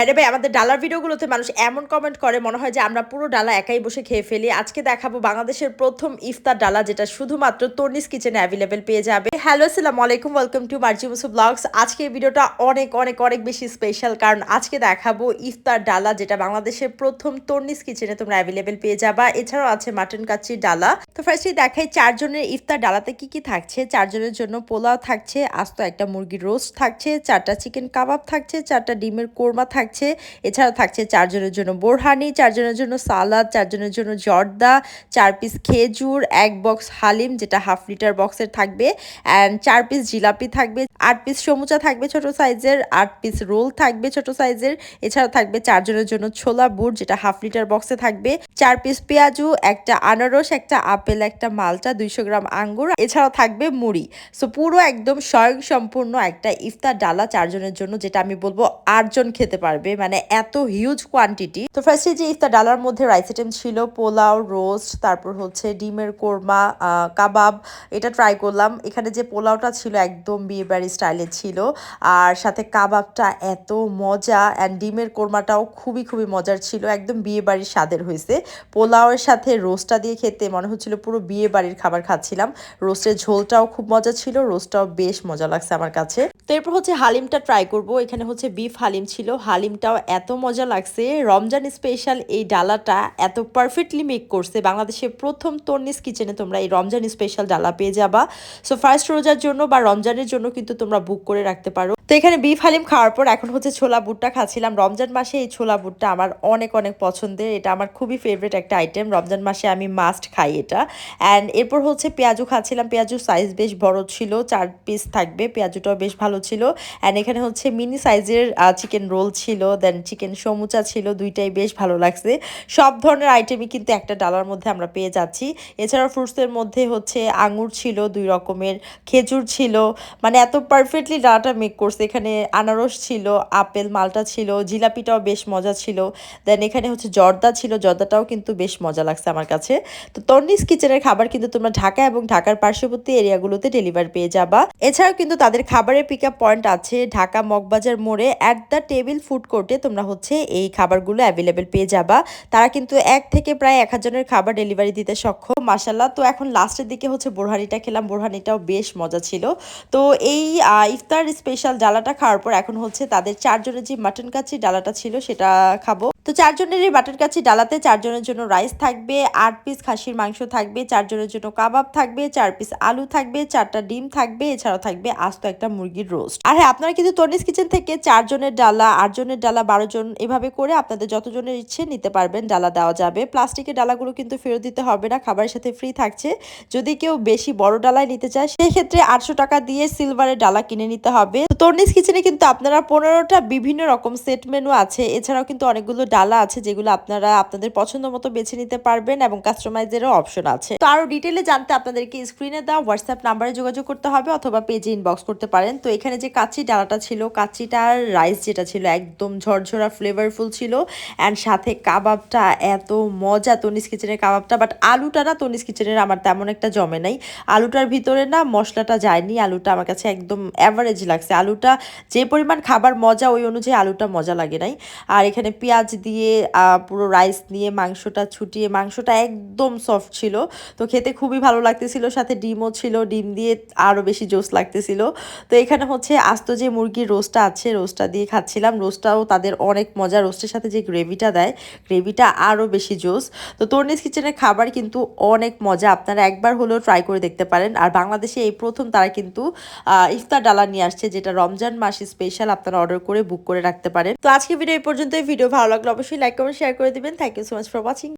ভাইরে ভাই, আমাদের ডালার ভিডিওগুলোতে মানুষ এমন কমেন্ট করে, মনে হয় যে আমরা পুরো ডালা একাই বসে খেয়ে ফেলি। আজকে দেখাবো বাংলাদেশের প্রথম ইফতার ডালা, যেটা শুধুমাত্র তর্নিস কিচেনে অ্যাভেলেবেল পেয়ে যাবে। হ্যালো আসসালামু আলাইকুম ওয়েলকাম টু মার্জি মুসু ব্লগস আজকে এই ভিডিওটা অনেক অনেক অনেক বেশি স্পেশাল কারণ আজকে দেখাবো ইফতার ডালা, যেটা বাংলাদেশের প্রথম তর্নিস কিচেনে তোমরা অ্যাভেলেবেল পেয়ে যাবা। এছাড়াও আছে মাটন কাচ্চির ডালা। তো ফার্স্টে দেখাই চারজনের ইফতার ডালাতে কি কি থাকছে। চারজনের জন্য পোলাও থাকছে, আস্ত একটা মুরগির রোস্ট থাকছে, চারটা চিকেন কাবাব থাকছে, চারটা ডিমের কোরমা থাকছে এছাড়া থাকছে চারজনের জন্য বোরহানি, চারজনের জন্য সালাদ, চারজনের জন্য জর্দা, চার পিস খেজুর, এক বক্স হালিম, যেটা হাফ লিটার বক্সের থাকবে অ্যান্ড চার পিস জিলাপি থাকবে, আট পিস সমুচা থাকবে ছোট সাইজের আট পিস রোল থাকবে ছোট সাইজের এছাড়া থাকবে চারজনের জন্য ছোলা বুট, যেটা হাফ লিটার বক্সে থাকবে, চার পিস পেঁয়াজু, একটা আনারস, একটা আপেল, একটা মালটা, দুইশো গ্রাম আঙ্গুর এছাড়া থাকবে মুড়ি। সো পুরো একদম স্বয়ং সম্পূর্ণ একটা ইফতার ডালা চারজনের জন্য, যেটা আমি বলব আটজন খেতে পারবে মানে এত হিউজ কোয়ান্টিটি তো ফার্স্টে যে ইফতার ডালার মধ্যে রাইস আইটেম ছিল, পোলাও রোস্ট তারপর হচ্ছে ডিমের কোরমা কাবাব, এটা ট্রাই করলাম। এখানে যে পোলাওটা ছিল একদম বিয়ে বাড়ি স্টাইলে ছিল, আর সাথে কাবাবটা এত মজা অ্যান্ড ডিমের কোরমাটাও খুবই খুবই মজার ছিল, একদম বিয়ে বাড়ির স্বাদের হয়েছে। পোলাওয়ের সাথে রোস্টটা দিয়ে খেতে মনে হচ্ছিল পুরো বিয়ে বাড়ির খাবার খাচ্ছিলাম। রোস্টের ঝোলটাও খুব মজা ছিল রোস্টটাও বেশ মজা লাগছে আমার কাছে। তো এরপর হচ্ছে হালিমটা ট্রাই করব, এখানে হচ্ছে বিফ হালিম ছিল। হালিমটাও এত মজা লাগছে। রমজান স্পেশাল এই ডালাটা এত পারফেক্টলি মেক করছে। বাংলাদেশের প্রথম তর্নিস কিচেনে তোমরা এই রমজান স্পেশাল ডালা পেয়ে যাবা। সো ফার্স্ট রোজার জন্য বা রমজানের জন্য কিন্তু তোমরা বুক করে রাখতে পারো। তো এখানে বিফ হালিম খাওয়ার পর এখন হচ্ছে ছোলা বুটটা খাচ্ছিলাম। রমজান মাসে এই ছোলা বুটটা আমার অনেক অনেক পছন্দের। এটা আমার খুবই ফেভারিট একটা আইটেম রমজান মাসে আমি মাস্ট খাই এটা। অ্যান্ড এরপর হচ্ছে পেঁয়াজু খাচ্ছিলাম। পেঁয়াজু সাইজ বেশ বড় ছিল। চার পিস থাকবে। পেঁয়াজুটাও বেশ ভালো ছিল। অ্যান্ড এখানে হচ্ছে মিনি সাইজের চিকেন রোল ছিল দেন চিকেন সমুচা ছিল, দুইটাই বেশ ভালো লাগছে। সব ধরনের আইটেমই কিন্তু একটা ডালার মধ্যে আমরা পেয়ে যাচ্ছি। এছাড়া ফ্রুটসের মধ্যে হচ্ছে আঙুর ছিল, দুই রকমের। খেজুর ছিল মানে এত পারফেক্টলি ডালাটা মেক করছে। এখানে আনারস ছিল, আপেল, মালটা ছিল, জিলাপিটাও বেশ মজা ছিল। দেন এখানে হচ্ছে জর্দা ছিল, জর্দাটাও কিন্তু বেশ মজা লাগছে আমার কাছে। তো তর্নিস কিচেনের খাবার কিন্তু তোমরা ঢাকা এবং ঢাকার পার্শ্ববর্তী এরিয়াগুলোতে ডেলিভার পেয়ে যাবা। এছাড়াও কিন্তু তাদের খাবারের পিক আপ পয়েন্ট আছে ঢাকা মগবাজার মোড়ে অ্যাট দ্য টেবিল ফুড কোর্টে তোমরা হচ্ছে এই খাবারগুলো অ্যাভেলেবেল পেয়ে যাবা। তারা কিন্তু এক থেকে প্রায় এক হাজারের খাবার ডেলিভারি দিতে সক্ষম। মাসাল্লাহ তো এখন লাস্টের দিকে হচ্ছে বোরহানিটা খেলাম। বোরহানিটাও বেশ মজা ছিল। তো এই ইফতার স্পেশাল ডালাটা খাওয়ার পর এখন হচ্ছে তাদের চারজনের যে মাটন কাচ্চি ডালাটা ছিল সেটা খাব। তো চারজনের এই মাটন কাচ্চি ডালাতে চারজনের জন্য রাইস থাকবে, আট পিস খাসির মাংস থাকবে, চারজনের জন্য কাবাব থাকবে, চার পিস আলু থাকবে, চারটা ডিম থাকবে, এছাড়াও থাকবে আস্ত একটা মুরগির রোস্ট আর হ্যাঁ আপনারা কিন্তু তর্নিস কিচেন থেকে চারজনের ডালা, আটজনের ডালা, বারো জন এভাবে করে আপনাদের যতজনের ইচ্ছে নিতে পারবেন ডালা দেওয়া যাবে। প্লাস্টিকের ডালাগুলো কিন্তু ফেরত দিতে হবে না, খাবারের সাথে ফ্রি থাকছে। যদি কেউ বেশি বড় ডালায় নিতে চায় সেই ক্ষেত্রে আটশো টাকা দিয়ে সিলভারের ডালা কিনে নিতে হবে। তো তর্নিস কিচেনে কিন্তু আপনারা পনেরোটা বিভিন্ন রকম সেট মেনু আছে, এছাড়াও কিন্তু অনেকগুলো ডালা আছে যেগুলো আপনারা আপনাদের পছন্দ মতো বেছে নিতে পারবেন এবং কাস্টমাইজেরও অপশন আছে। তো আরও ডিটেলে জানতে আপনাদেরকে স্ক্রিনে দেওয়া হোয়াটসঅ্যাপ নাম্বারে যোগাযোগ করতে হবে অথবা পেজে ইনবক্স করতে পারেন। তো এখানে যে কাচ্চি ডালাটা ছিল কাচ্চিটার রাইস যেটা ছিল একদম ঝরঝরা ফ্লেভারফুল ছিল অ্যান্ড সাথে কাবাবটা এত মজা তনিস কিচেনের কাবাবটা বাট আলুটা না তনিস কিচেনের আমার তেমন একটা জমে নাই। আলুটার ভিতরে না মশলাটা যায়নি, আলুটা আমার কাছে একদম অ্যাভারেজ লাগছে। আলুটা যে পরিমাণ খাবার মজা, ওই অনুযায়ী আলুটা মজা লাগে নাই। আর এখানে পেঁয়াজ দিয়ে পুরো রাইস নিয়ে মাংসটা ছুটিয়ে, মাংসটা একদম সফট ছিল। তো খেতে খুবই ভালো লাগতেছিল, সাথে ডিমও ছিল, ডিম দিয়ে আরও বেশি জোস লাগতেছিল। তো এখানে হচ্ছে আস্ত যে মুরগির রোস্টটা আছে রোস্টটা দিয়ে খাচ্ছিলাম। রোস্টটাও তাদের অনেক মজা রোস্টের সাথে যে গ্রেভিটা দেয় গ্রেভিটা আরও বেশি জোস। তো তর্নিস কিচেনের খাবার কিন্তু অনেক মজা, আপনারা একবার হলেও ট্রাই করে দেখতে পারেন। আর বাংলাদেশে এই প্রথম তারা কিন্তু ইফতার ডালা নিয়ে আসছে, যেটা রমজান মাসে স্পেশাল আপনারা অর্ডার করে বুক করে রাখতে পারেন। তো আজকে ভিডিও এই পর্যন্ত ভিডিও ভালো লাগল অবশ্যই লাইক কমেন্ট শেয়ার করে দিবেন। Thank you so much for watching